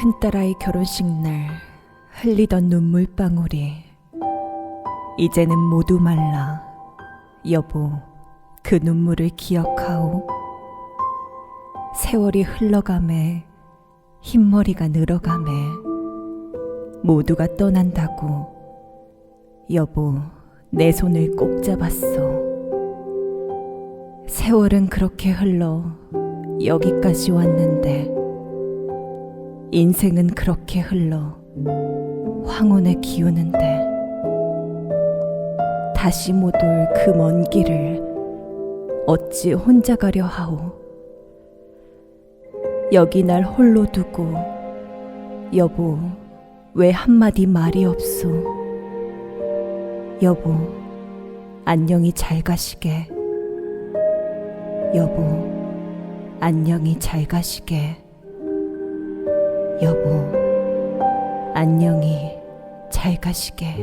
큰딸아이 결혼식 날 흘리던 눈물방울이 이제는 모두 말라. 여보 그 눈물을 기억하오. 세월이 흘러가매 흰머리가 늘어가매. 모두가 떠난다고. 여보 내 손을 꼭 잡았어 세월은 그렇게 흘러 여기까지 왔는데 인생은 그렇게 흘러 황혼에 기우는데 다시 못 올 그 먼 길을 어찌 혼자 가려 하오? 여기 날 홀로 두고 여보 왜 한마디 말이 없소? 여보 안녕히 잘 가시게. 여보 안녕히 잘 가시게 여보 안녕히 잘 가시게